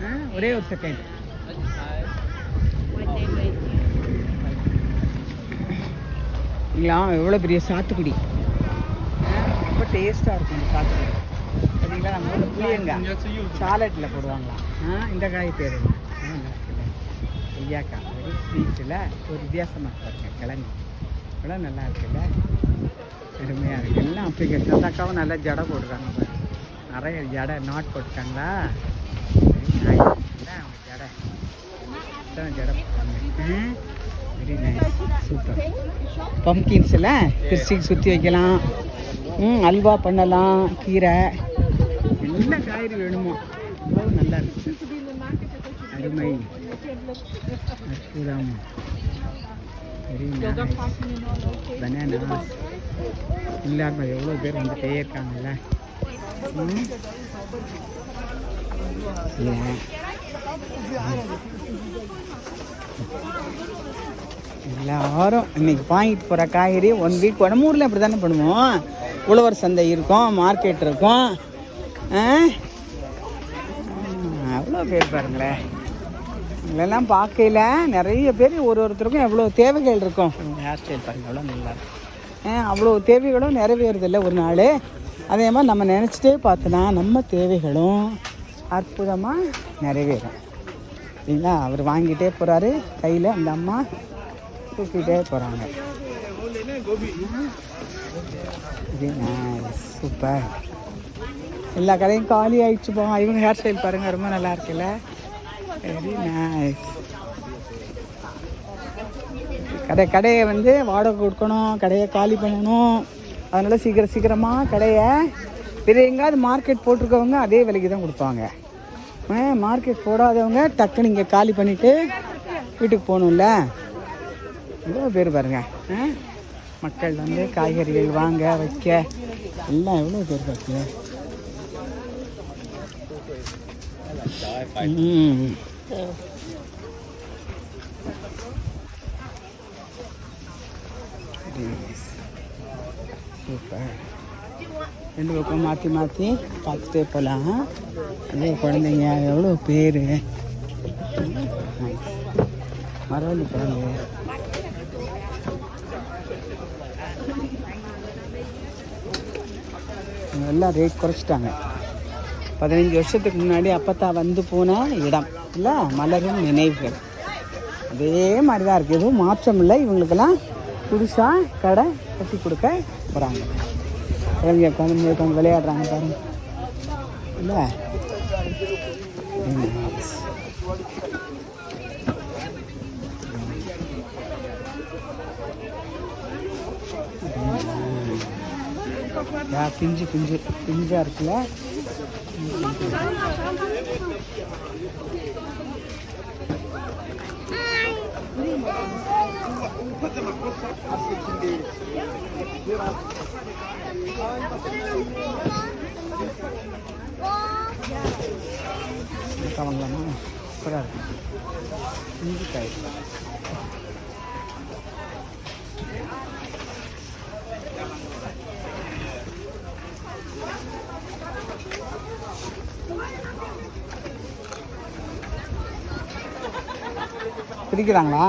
ஆ, ஒரே ஒரு செகண்ட் இல்லைங்களா எவ்வளோ பெரிய சாத்துக்குடி? ரொம்ப டேஸ்ட்டாக இருக்கும் இந்த சாத்துக்குடி. சரிங்களா? நம்ம ஊரில் புளியங்காய் சாலட்டில் போடுவாங்களாம் ஆ இந்த காய் பேர் ஆ, நல்லா கொய்யாக்காய். வெரி ஸ்வீட்டில் ஒரு வித்தியாசமாக பாருங்க கிழங்கு. இவ்வளோ நல்லா இருக்குல்ல பெருமையாக இருக்குது எல்லாம் அப்படி சதாக்காவும் நல்லா ஜடை போட்டுருக்காங்க நிறைய ஜடை நாட் போட்டுருக்காங்களா வெரி பம்கின்ஸில் கிறிஸ்டிக்கு சுற்றி வைக்கலாம். ம் அல்வா பண்ணலாம் கீரை. என்ன காய்கறி வேணுமோ. அவ்வளவு நல்லா இருக்கு. அருமை. அற்புதம். பனானாஸ் இல்லாம எவ்வளோ பேர் வந்துட்டே இருக்காங்கல்ல ம். எல்லாரும் இன்னைக்கு வாங்கிட்டு போகிற காய்கறி ஒன் வீக் நம்ம ஊரில் இப்படி தானே பண்ணுவோம்? உழவர் சந்தை இருக்கும் மார்க்கெட் இருக்கும். அவ்வளோ பேர் பாருங்களேன். இதெல்லாம் பார்க்கையில் நிறைய பேர் ஒரு ஒருத்தருக்கும் எவ்வளோ தேவைகள் இருக்கும். ஹேர் ஸ்டைல் பாருங்க எவ்வளோ நல்லா அவ்வளோ தேவைகளும் நிறைவேறதில்லை ஒரு நாள். அதே மாதிரி நம்ம நினச்சிட்டே பார்த்தோன்னா நம்ம தேவைகளும் அற்புதமாக நிறைவேறும். சரிங்களா அவர் வாங்கிட்டே போகிறாரு கையில் அந்த அம்மா தூக்கிட்டே போகிறாங்க சூப்பர் எல்லா கடையும் காலி ஆயிடுச்சு போவோம் இவங்க ஹேர் ஸ்டைல் பாருங்க ரொம்ப நல்லா இருக்குல்ல. வெரி நைஸ் கடை கடையை வந்து வாடகை கொடுக்கணும் கடையை காலி பண்ணணும். அதனால் சீக்கிரம் சீக்கிரமாக கடையை வேறு எங்கேயாவது மார்க்கெட் போட்டிருக்கவங்க அதே விலைக்கு தான் கொடுப்பாங்க. மார்க்கெட் போடாதவங்க டக்குன்னு இங்கே காலி பண்ணிவிட்டு வீட்டுக்கு போகணும்ல. எவ்வளோ பேர் பாருங்க. ஆ? மக்கள் வந்து காய்கறிகள் வாங்க வைக்க எல்லாம் எவ்வளோ பேர் பாருங்க. சூப்பர். ரெண்டு பக்கம் மாற்றி மாற்றி பார்த்துட்டே போகலாம் அதே குழந்தைங்க எவ்வளோ பேர்? மரவள்ளி குழந்தைங்க. எல்லாம் ரேட் குறைச்சிட்டாங்க. பதினஞ்சு வருஷத்துக்கு முன்னாடி அப்பத்தா வந்து போன இடம். இல்லை மலரும் நினைவுகள். அதே மாதிரி தான் இருக்குது எதுவும் மாற்றம் இல்லை. இவங்களுக்கெல்லாம் புதுசாக கடை கட்டி கொடுக்க போகிறாங்க குழந்தைங்க குழந்தைங்க உட்காந்து விளையாடுறாங்க பாருங்க இல்லை யா பிஞ்சு பிஞ்சு பிஞ்சா இருக்குல்ல அக்கா வாங்கலாமா சூப்பராக இருக்கும் இஞ்சி காய் பிரிக்கிறாங்களா